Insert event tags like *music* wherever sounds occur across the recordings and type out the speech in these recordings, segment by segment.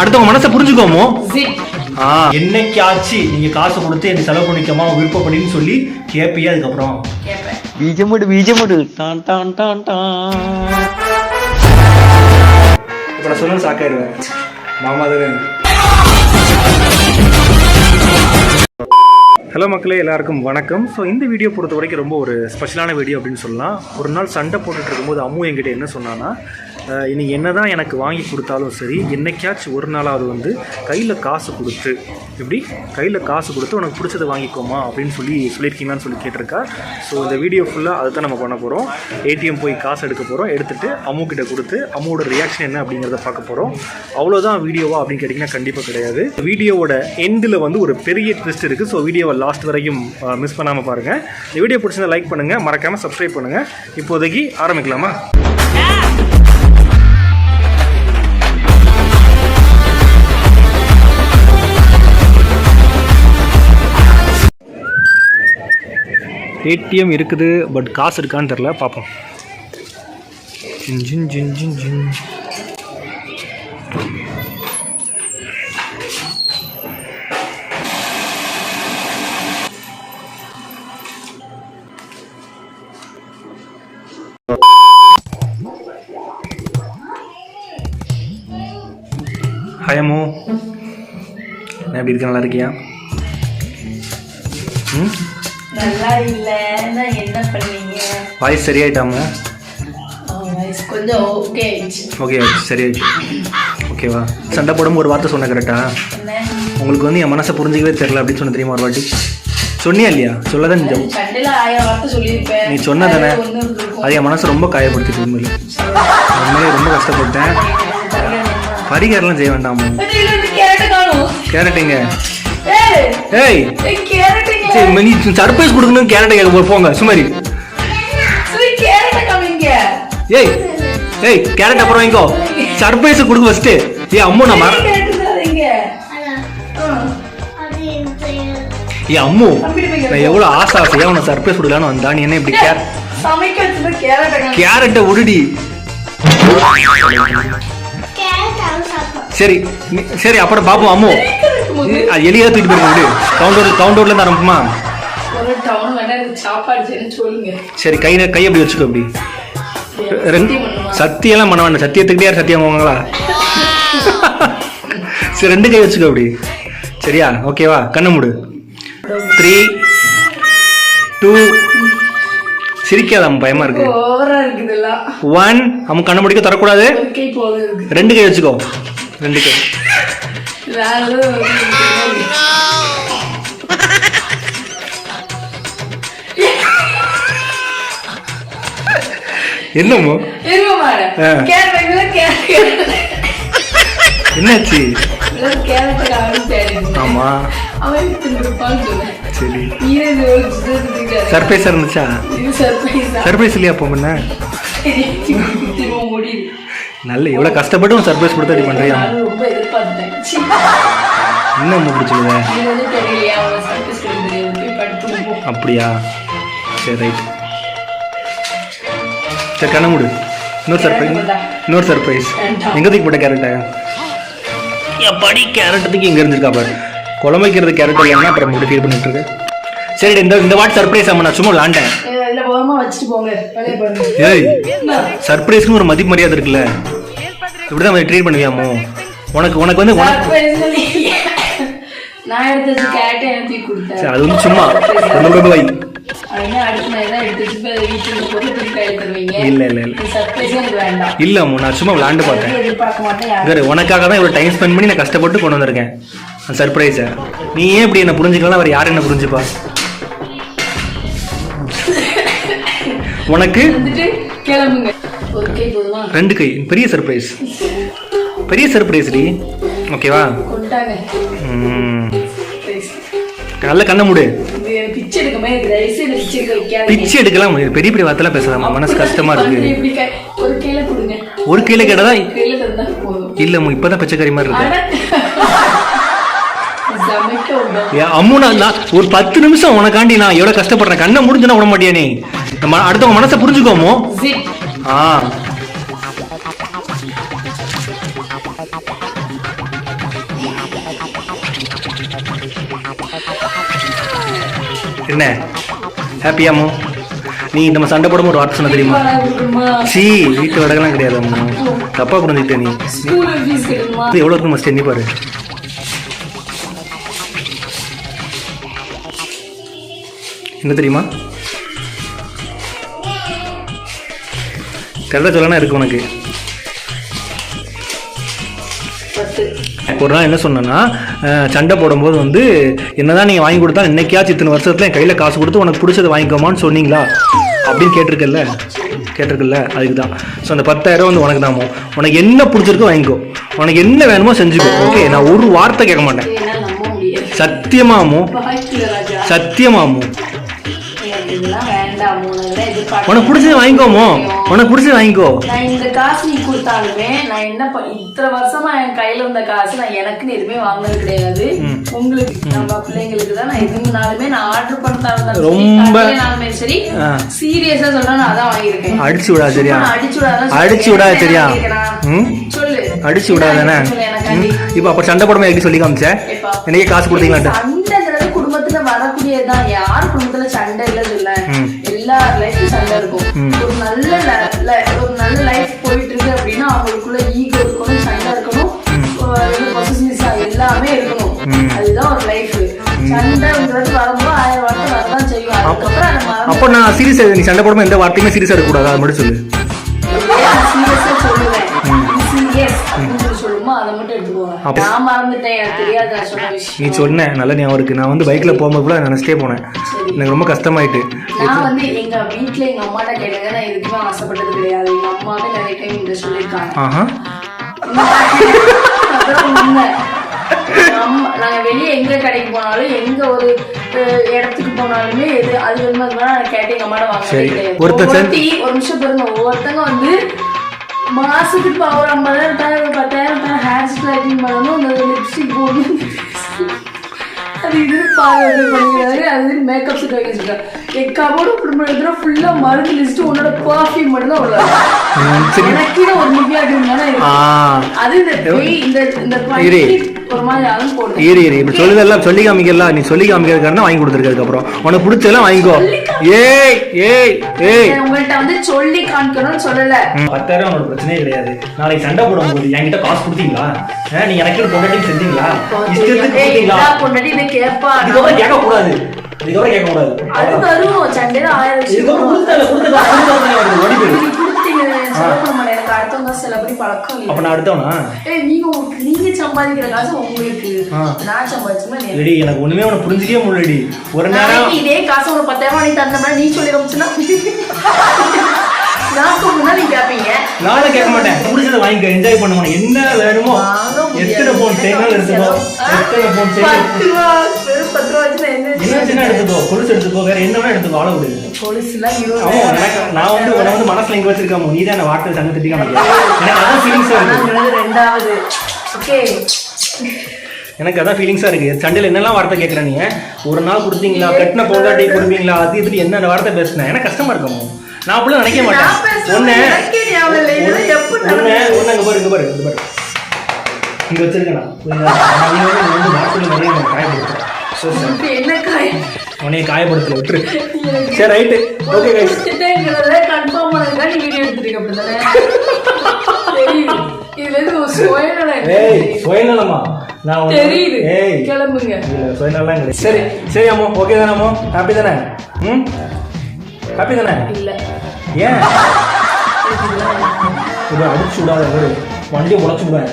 அடுத்தவங்க மனசை புரிஞ்சுக்கோமோ? என்னைக்கு ஆச்சு நீங்க காசு கொடுத்து என் செலவு பண்ணிக்கமா விருப்பப்படின்னு சொல்லி கேப்பியே அதுக்கப்புறம். பீஜமுடு பீஜமுடு டான் டான் டான் டான். இப்போ நான் சாக்காயிருவேன் மாமா தான். ஹலோ மக்களே எல்லாருக்கும் வணக்கம். ஸோ இந்த வீடியோ பொறுத்த வரைக்கும் ரொம்ப ஒரு ஸ்பெஷலான வீடியோ அப்படின்னு சொல்லலாம். ஒரு நாள் சண்டை போட்டுட்டு இருக்கும்போது அம்மு என்கிட்ட என்ன சொன்னான்னா இனி என்ன தான் எனக்கு வாங்கி கொடுத்தாலும் சரி என்னைக்காச்சும் ஒரு நாளாவது வந்து கையில் காசு கொடுத்து எப்படி? கையில் காசு கொடுத்து உனக்கு பிடிச்சதை வாங்கிக்கோமா அப்படின்னு சொல்லி சொல்லியிருக்கீங்களான்னு சொல்லி கேட்டிருக்கா. ஸோ இந்த வீடியோ ஃபுல்லாக அதை தான் நம்ம பண்ண போகிறோம் ஏடிஎம் போய் காசு எடுக்க போகிறோம் எடுத்துகிட்டு அம்மு கிட்ட கொடுத்து அம்முவோட ரியாக்ஷன் என்ன அப்படிங்கிறத பார்க்க போகிறோம் அவ்வளோதான் வீடியோவா அப்படின்னு கேட்டிங்கன்னா கண்டிப்பாக கிடையாது. வீடியோவோட எண்டில் வந்து ஒரு பெரிய ட்விஸ்ட் இருக்குது ஸோ வீடியோவை லாஸ்ட் வரைக்கும் மிஸ் பண்ணாமல் பாருங்கள் இந்த வீடியோ பிடிச்சதை லைக் பண்ணுங்கள் மறக்காமல் சப்ஸ்கிரைப் பண்ணுங்கள் இப்போதைக்கு ஆரம்பிக்கலாமா? ஏடிஎம் இருக்குது பட் காசு இருக்கான்னு தெரில பார்ப்போம். ஜின் ஜின் ஜின் ஜின் ஹயமோ நான் எப்படி இருக்க நல்லா இருக்கியா? ம்? நல்லா இல்லைன்னா என்ன பண்ணீங்க வாய்ஸ் சரியாயிட்டாமோ கொஞ்சம் ஓகே ஓகே சரியாயிடுச்சு. ஓகேவா சண்டை போடும்போது ஒரு வார்த்தை சொன்ன கரெக்டா உங்களுக்கு வந்து என் மனசை புரிஞ்சிக்கவே தெரில அப்படின்னு சொன்ன தெரியுமா ஒரு வாட்டி? சொன்னியா இல்லையா? சொல்லதான் சொல்லியிருப்பேன். நீ ஒண்ணு இருக்கும். அது என் மனசை ரொம்ப காயப்படுத்திட்டு உண்மையில உண்மையிலே ரொம்ப கஷ்டப்பட்டேன். பரிகாரம்லாம் செய்ய வேண்டாமோ. கேரட்டுங்க. ஏய். சரி நீ சர்ப்ரைஸ் கொடுக்கணும் கேரட்டை கேட்க போ- போங்க சுமாரி. ஏய் ஏய் கேரட் அப்புறம் வாங்கிக்கோ. சர்ப்ரைஸ் கொடுக்க ஃபஸ்ட்டு ஏய் அம்மு நான் மற. ஆ, ஏய் அம்மு நான் எவ்வளோ ஆசை ஆசையாக உனக்கு சர்ப்ரைஸ் கொடுக்கலான்னு வந்தா நீ என்ன இப்படி கேர் சமைக்க வச்சது கேரட்டை உருடி. சரி சரி அப்புறம் பாப்போம் அம்மு. இருக்கும்போது அது எலியா தூக்கிட்டு போயிருக்க விடு. கவுண்டர் கவுண்டர்ல இருந்து ஆரம்பிக்குமா டவுன் வேணா எனக்கு சாப்பாடு செய்யணும்னு சொல்லுங்க. சரி கை கை அப்படி வச்சுக்கோ அப்படி. ரெண்டு? சத்தியெல்லாம் பண்ண வேண்டாம் சத்தியத்துக்கிட்டே யார் சத்தியம் வாங்குவாங்களா சரி ரெண்டு கை வச்சுக்கோ அப்படி. சரியா? ஓகேவா கண்ணை மூடு. த்ரீ டூ சிரிக்காத அம்மா பயமா இருக்கு. ஒன் அம்மா கண்ணை முடிக்க தரக்கூடாது ரெண்டு கை வச்சுக்கோ. ரெண்டு கை. வேலை என்னமோ? என்னாச்சு? ஆமா. சரி. சர்ப்ரைஸா இருந்துச்சா சர்ப்ரைஸ் இல்லையா அப்போ முன்ன? நல்ல இவ்வளவு கஷ்டப்பட்டு உன் சர்ப்ரைஸ் கொடுத்து அடி பண்றியா? நானும் ரொம்ப எதிர்பார்த்தேன் இன்னும் அம்மா பிடிச்சிருக்க இது வந்து தெரியலையா அவளை சர்ப்ரைஸ் கொடுக்க தெரியாது போய் படுத்து போ. அப்படியா? சரி ரைட் சரி கண்ண மூடு. இன்னொரு சர்ப்ரைஸ் இன்னொரு சர்ப்ரைஸ் எங்க தூக்கி போட்ட கேரட்டை? படி கேரட் தூக்கி இங்க இருந்திருக்கா பாரு. குழம்பு வைக்கிறது கேரட் இல்லைன்னா அப்புறம் முடி ஃபீல் பண்ணிட்டு சரி இந்த இந்த வாட்டி சர்ப்ரைஸ் ஆமா நான் சும்மா விளாண்டேன். ஏய்? சர்ப்ரைஸ்னு ஒரு மதிப்பு மரியாதை இருக்குல்ல. இப்படிதான் ட்ரீட் பண்ணுவியாமோ? உனக்கு உனக்கு வந்து. நான் எடுத்து வச்சு கேரட்டை எனக்கு கொடுத்தேன்? அது வந்து சும்மா. ரொம்ப வை. தான் இல்ல நான் சும்மா விளாண்டு பார்த்தேன். உனக்காக தான் இவ்வளோ டைம் ஸ்பெண்ட் பண்ணி நான் கஷ்டப்பட்டு கொண்டு வந்திருக்கேன். சர்ப்ரைஸை நீ ஏன் இப்படி என்ன புரிஞ்சுக்கலாம் அவர் யார் என்ன புரிஞ்சுப்பா? *laughs* உனக்கு? கிளம்புங்க. ரெண்டு கை. பெரிய சர்ப்ரைஸ் பெரிய சர்ப்ரைஸ் டி. ஓகேவா. நல்ல கண்ணை மூடு. பிச்சை எடுக்கலாம். பெரிய பெரிய வார்த்தைலாம் பேசலாமா மனசு கஷ்டமா இருக்கு. ஒரு கையில கேட்டதா இல்ல இப்பதான் பச்சைக்கறி மாதிரி இருக்கு. அட. சமைக்க விடும் ஏன் அம்மு நான் நான் ஒரு பத்து நிமிஷம் உனக்காண்டி நான் எவ்வளவு கஷ்டப்படுறேன். கண்ணை முடிஞ்சுனா விட மாட்டியா நீ? அடுத்தவங்க மனசை புரிஞ்சுக்கோமோ? ஆ. என்ன? ஹாப்பியாமோ நீ நம்ம சண்டை போடும் ஒரு வார்த்தை சொன்ன தெரியுமா? சி வீட்டு வடகெல்லாம் கிடையாது அம்மா. தப்பா புரிஞ்சுக்கிட்ட நீ. எவ்வளோ இருக்கு மஸ்ட் எண்ணி பாரு. என்ன தெரியுமா? கரெக்டாக சொல்லனா இருக்கு உனக்கு. ஒரு நாள் என்ன சொன்னேன்னா சண்டை போடும்போது வந்து என்னதான் நீங்கள் வாங்கி கொடுத்தா இன்னைக்காச்சும் இத்தனை வருஷத்துல என் கையில் காசு கொடுத்து உனக்கு பிடிச்சதை வாங்கிக்கோமான்னு சொன்னீங்களா? அப்படின்னு கேட்டிருக்கல்ல? கேட்டிருக்கல்ல? அதுக்கு தான் ஸோ அந்த பத்தாயிரம் வந்து உனக்கு தாமோ உனக்கு என்ன பிடிச்சிருக்கோ வாங்கிக்கோ. உனக்கு என்ன வேணுமோ செஞ்சுக்கோ. ஓகே நான் ஒரு வார்த்தை கேட்க மாட்டேன். சத்தியமாமோ சத்தியமாமோ எனக்கு உனக்கு பிடிச்சது வாங்கிக்கோமோ? உனக்கு பிடிச்சது வாங்கிக்கோ. நான் இந்த காசு நீ கொடுத்தாலுமே நான் என்ன இத்தனை வருஷமா என் கையில இருந்த காசு நான் எனக்குன்னு எதுவுமே வாங்கினது கிடையாது. உங்களுக்கு நம்ம பிள்ளைங்களுக்கு தான் நான் எதுனாலுமே நான் ஆர்டர் பண்ணாலும் ரொம்ப- சரி. சீரியஸா சொல்றேன் நான் அதான் வாங்கியிருக்கேன். அடிச்சு விடாது சரியா அடிச்சு விடாத அடிச்சு விடாது சரியா சொல்லு. அடிச்சு விடாதானே. இப்போ அப்போ சண்டை போடும்போது எப்படி சொல்லி காமிச்ச? எப்பா? எனக்கே காசு கொடுத்தீங்களான்ட்டு. சண்டைங்கிறது குடும்பத்துல வரக்கூடியதுதான். யார் குடும்பத்துல சண்டை இல்ல இல்ல ம். எல்லா லைஃப்லயும் சண்டை இருக்கும். ஒரு நல்ல ஒரு நல்ல லைஃப் போயிட்டு இருக்கு அப்படின்னா அவங்களுக்குள்ள ஈகோ இருக்கணும் சண்டை இருக்கணும். எல்லாமே இருக்கணும். அதுதான் ஒரு லைஃப் சண்டைங்கிறது வரும்போது ஆயிரம் வார்த்தை வரதான் செய்யும். அதுக்கப்புறம் அப்போ நான் சீரியஸ் நீ சண்டை போடும்போது எந்த வார்த்தையுமே சீரியஸாக இருக்கக்கூடாது? அது மட்டும் சொல்லு. நீ சொன்ன நல்ல ஞாபகம் இருக்கு. நான் வந்து பைக்கில் போகும்போது கூட நினச்சிட்டே போனேன். எனக்கு ரொம்ப கஷ்டமாயிட்டு. நான் வந்து எங்க வீட்ல எங்க அம்மாட்ட கேட்டங்க நான் எதுக்குமே ஆசைப்பட்டது கிடையாது. எங்க அம்மாவே நிறைய டைம் இந்த சொல்லியிருக்காங்க. ஆஹா. நாங்க வெளியே எங்க கடைக்கு போனாலும் எங்க ஒரு இடத்துக்கு போனாலுமே எது அது வேணுமா வேணுமா நான் கேட்டு எங்க அம்மாட்ட வாங்க ஒவ்வொருத்தி ஒரு நிமிஷம் பாருங்க ஒவ்வொருத்தங்க வந்து மாசத்துக்கு இப்போ ஒரு ஐம்பதாயிரம் தாயிரம் ஒரு பத்தாயிரம் ஹேர் ஸ்டைலிங் பண்ணணும் அந்த லிப்ஸ்டிக் போடணும். அது இது பாருங்க பண்ணிக்கிறாரு. அது மேக்கப் செட் சொல்றாரு என் கபோர்டு குடும்பம் எடுத்துனா ஃபுல்லா மருந்து லிஸ்ட் உன்னோட பர்ஃபியூம் மட்டும் தான் உள்ள எனக்கே ஒரு இருக்கு. ஆ. அது இந்த இந்த இந்த இரு. இரு இரு இப்போ சொல்லுதெல்லாம் சொல்லி காமிக்கலாம் நீ சொல்லி காமிக்கிறதுக்காக வாங்கி கொடுத்துருக்கதுக்கு அப்புறம். உனக்கு பிடிச்சதெல்லாம் வாங்கிக்கோ. ஏய் ஏய் ஏய். உங்கள்கிட்ட வந்து சொல்லி காமிக்கணும்னு சொல்லல. பத்தாயிரம் உனோட பிரச்சனையே கிடையாது. நாளைக்கு சண்டை போடும்போது என்கிட்ட காசு கொடுத்தீங்களா? நீங்க எனக்கு பொண்டாட்டி செஞ்சீங்களா? இஷ்டத்துக்கு கொடுத்தீங்களா? பொண்டாட்டி இதை கேட்பா இதுக்கப்புறம் கேட்க கூடாது இதுக்கப்புறம் கேட்க கூடாது அது வரும். சண்டையில ஆயிரம் இதுக்கப்புறம் கொடுத்தால கொடுத்தா கொடுத்தா வருது ஓடி போயிரு எனக்கு அடுத்தவங்க செலபடி பழக்கம் இல்லை அப்ப நான் அடுத்தவனா? ஏய் நீங்க நீங்க சம்பாதிக்கிற காசு உங்களுக்கு. நான் சம்பாதிச்சுமா இல்லடி எனக்கு ஒண்ணுமே உனக்கு புரிஞ்சுக்கவே முடியலடி. ஒரு நேரம் இதே காசு ஒரு பத்தாயிரம் நீ தந்த மாதிரி நீ சொல்லி காமிச்சுன்னா நான் சொன்னா நீ கேப்பீங்க. நானும் கேட்க மாட்டேன். பிடிச்சதை வாங்கிக்க. என்ஜாய் பண்ண மாட்டேன் என்ன வேணுமோ வாங்க. எத்தனை போன் செய்யணும் எடுத்துக்கோ? எத்தனை போன் செய்யணும் பத்து ரூபா வெறும் பத்து சின்ன எடுத்துக்கோ கொலுசு எடுத்துக்கோ வேற என்ன எடுத்துக்கோ ஆள விடு. கொலுசுலாம் நான் வந்து உன்னை வந்து மனசுல இங்க வச்சிருக்காம நீ தான் வார்த்தை தங்க திட்டிக்காம எனக்கு அதான் ஃபீலிங்ஸா இருக்கு. நான் ரெண்டாவது. ஓகே. எனக்கு அதான் ஃபீலிங்ஸா இருக்கு. சண்டையில என்னெல்லாம் வார்த்தை கேட்கற நீ ஒரு நாள் கொடுத்தீங்களா கட்டின பொண்டாட்டி கொடுப்பீங்களா அது இப்படி என்ன வார்த்தை பேசுனேன் எனக்கு கஷ்டமா இருக்குமோ நான் அப்படிலாம் நினைக்க நான் மாட்டேன். எப்ப ஒண்ணு ஒண்ணு அங்க பாரு இங்க பாரு இங்க பாரு. இங்க வச்சிருக்கேன் நான். வந்து நிறைய காயப்படுத்துறேன் என்ன காயம் உன்னைய காயப்படுத்தல விட்டுரு. சரி ரைட்டு. ஓகே கைஸ் கன்ஃபார்ம் பண்ணதுக்காண்டி வீடியோ எடுத்துட்டீங்க அப்படிதானே தெரியுது. இதுல இருந்து ஒரு சுயநலம் ஏய் எனக்கு சுயநலமா? நான் தெரியுது. ஏய். கிளம்புங்க. இல்ல, சுயநலம் கிடையாது. சரி சரி அம்மோ. ஓகே தானே அம்மோ? ஹாப்பி தானே? ம்? ஹாப்பி தானே? இல்ல. ஏன். இதை அடிச்சு விடாத பாரு வண்டியை உடச்சு விடுவேன்.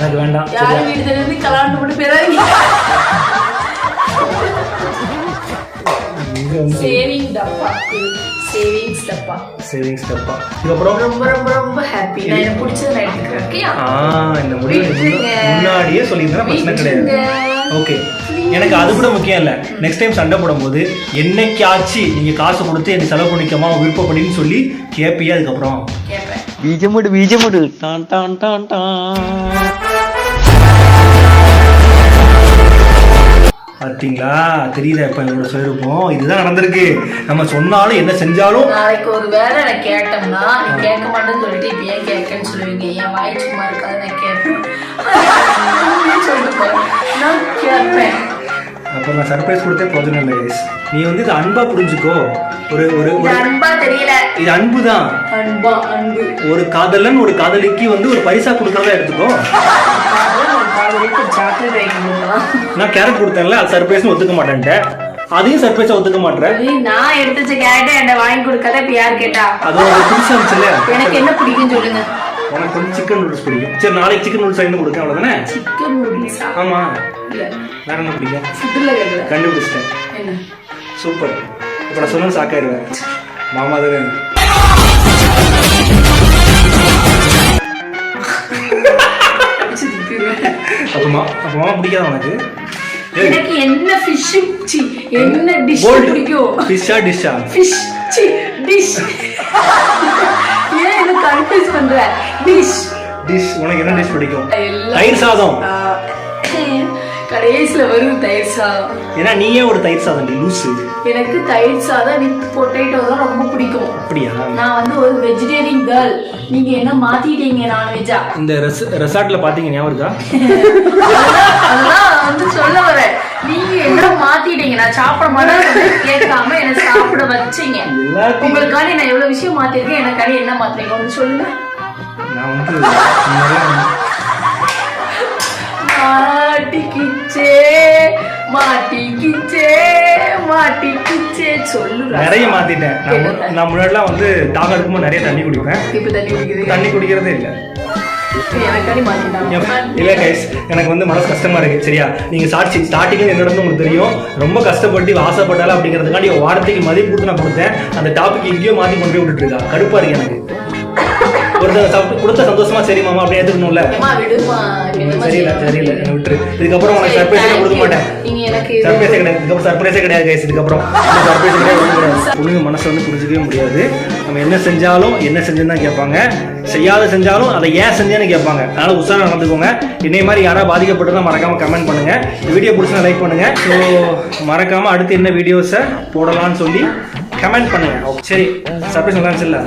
எனக்கு வேண்டாம். யாரும் சரியா? வீடு தெரிஞ்சு கலாண்டு போட்டு போயிடாதீங்க இங்க வந்து சேவிங் டப்பா. சேவிங்ஸ் டப்பா. சேவிங்ஸ் டப்பா இதுக்கப்புறம் ரொம்ப ரொம்ப ரொம்ப ஹாப்பி நான் எனக்கு பிடிச்சதை நான் எடுத்துக்கிறேன் ஓகேயா ஆ இந்த முடிவு. முன்னாடியே சொல்லியிருந்தா பிரச்சனை கிடையாது. ஓகே எனக்கு அது கூட முக்கியம் இல்லை. நெக்ஸ்ட் டைம் சண்டை போடும்போது என்னைக்காச்சு நீங்க காசு கொடுத்து எனக்கு செலவு பண்ணிக்கமா விருப்பப்படின்னு சொல்லி கேப்பியா அதுக்கப்புறம்? பீஜமுடு பீஜமுடு டான் டான் டான் டான். பார்த்தீங்களா தெரியுதா இப்போ என்னோட சுயரூபம்? இதுதான் நடந்திருக்கு. நம்ம சொன்னாலும் என்ன செஞ்சாலும் நாளைக்கு ஒரு வேலை நான் கேட்டோம்னா நீ கேட்க மாட்டேன்னு சொல்லிட்டு இப்ப ஏன் கேட்கன்னு சொல்லுவீங்க? என் வாய் சும்மா இருக்காது நான் கேட்பேன். சொல்லிட்டு நான் கேட்பேன். அப்போ நான் சர்ப்ரைஸ் கொடுத்தே பிரயோஜனம் இல்லை. நீ வந்து இது அன்பா புரிஞ்சுக்கோ. ஒரு ஒரு- அன்பா தெரியல. இது அன்பு தான் அன்பா அன்பு. ஒரு காதலன் ஒரு காதலிக்கு வந்து ஒரு பரிசா கொடுக்கறதா எடுத்துக்கோ. *laughs* நான் கேரட் கொடுத்தேன்ல அது சர்ப்ரைஸ்னு ஒத்துக்க மாட்டேன்ட்டேன் அதையும் சர்ப்ரைஸா ஒத்துக்க மாட்டேன் நான் எடுத்து வச்ச கேரட்டை என்கிட்ட வாங்கி கொடுக்காத இப்ப யார் கேட்டா? அது உனக்கு பிடிச்சா இருந்துச்சுல்ல எனக்கு என்ன பிடிக்கும் சொல்லுங்க. உனக்கு வந்து சிக்கன் நூடுல்ஸ் பிடிக்கும். சரி நாளைக்கு சிக்கன் நூடுல்ஸ் வாங்கி கொடுக்க அவ்வளோதானே சிக்கன் நூடுல்ஸா ஆமா. வேற என்ன பிடிக்கும்? கண்டுபிடிச்சிட்டேன். என்ன? சூப்பர். இப்போ நான் சொன்னது சாக்காயிருவேன் மாமா தானே? திட்டிடுவேன். அப்போ மா அப்போ மாமா பிடிக்காத உனக்கு? எனக்கு என்ன ஃபிஷ் சி என்ன டிஷ் பிடிக்கும்? ஃபிஷ்ஷா டிஷ்ஷா ஃபிஷ் சி டிஷ் ஏன் என்ன கன்ஃபியூஸ் பண்ற? டிஷ் டிஷ் உனக்கு என்ன டிஷ் பிடிக்கும்? தயிர் சாதம். கடைசியில வரும் தயிர் சாதம். ஏன்னா நீயே ஒரு தயிர் சாதம் டி லூசு எனக்கு தயிர் சாதம் வித் பொட்டேட்டோ தான் ரொம்ப பிடிக்கும். அப்படியா? நான் வந்து ஒரு வெஜிடேரியன் கேர்ள் நீங்க என்ன மாத்திட்டீங்க நான்வெஜ்ஜா இந்த ரெசார்ட்ல பாத்தீங்க ஞாபகம் இருக்கா? நான் வந்து சொல்ல வரேன். நீங்க என்ன மாத்திட்டீங்க நான் சாப்பிட மாட்டேன் கேட்காம என்ன சாப்பிட வச்சீங்க. உங்களுக்காண்டி நான் எவ்வளவு விஷயம் மாத்திருக்கேன் எனக்காண்டி என்ன மாத்துறீங்க ஒன்று சொல்லுங்க நான் வந்து- மாட்டிக்கிச்சே மாட்டிக்கிச்சே மாட்டிக்கிச்சே. சொல்லுடா நிறைய மாத்திட்டேன். நான் முன்னாடிலாம் வந்து தாகம் எடுக்கும்போது நிறைய தண்ணி குடிப்பேன். இப்ப தண்ணி குடிக்குது தண்ணி குடிக்கிறதே இல்லை. கைஸ் எனக்கு வந்து மனசு கஷ்டமா இருக்கு சரியா? நீங்க சாட்சி ஸ்டார்டிங்ல என்ன நடந்து உங்களுக்கு தெரியும்? ரொம்ப கஷ்டப்பட்டு ஆசைப்பட்டாலும் அப்படிங்கிறதுக்காண்டி வார்த்தைக்கு மதிப்பு கொடுத்து நான் கொடுத்தேன். அந்த டாபிக் எங்கேயோ மாத்தி கொண்டு போய் விட்டுட்டு இருக்கா? கடுப்பா இருக்கு எனக்கு. ஒருத்தர் சாப்பிட்டு கொடுத்த சந்தோஷமா சரி மாமா அப்படி ஏத்துக்கணும்ல. சரியில்லை? சரியில்லை விட்டுரு. இதுக்கப்புறம் உனக்கு சரி, சர்ப்ரைஸே கொடுக்க. மாட்டேன். சர்ப்ரைஸே கிடையாது. இதுக்கப்புறம் சர்ப்ரைஸே கிடையாது கைஸ் இதுக்கப்புறம் சர்ப்ரைஸ் கிடையாது பொண்ணுங்க மனசை வந்து புரிஞ்சுக்கவே முடியாது. நம்ம என்ன செஞ்சாலும் என்ன செஞ்சேன்னு தான் கேட்பாங்க. செய்யாத செஞ்சாலும் அதை ஏன் செஞ்சேன்னு கேட்பாங்க. அதனால உஷாரா நடந்துக்கோங்க. என்னை மாதிரி யாராவது பாதிக்கப்பட்டதா மறக்காம கமெண்ட் பண்ணுங்க. வீடியோ பிடிச்சா லைக் பண்ணுங்க. ஸோ மறக்காம அடுத்து என்ன வீடியோஸை போடலாம்னு சொல்லி கமெண்ட் பண்ணுங்க. சரி சர்ப்ரைஸ் நல்லா இருந்துச்சுல்ல?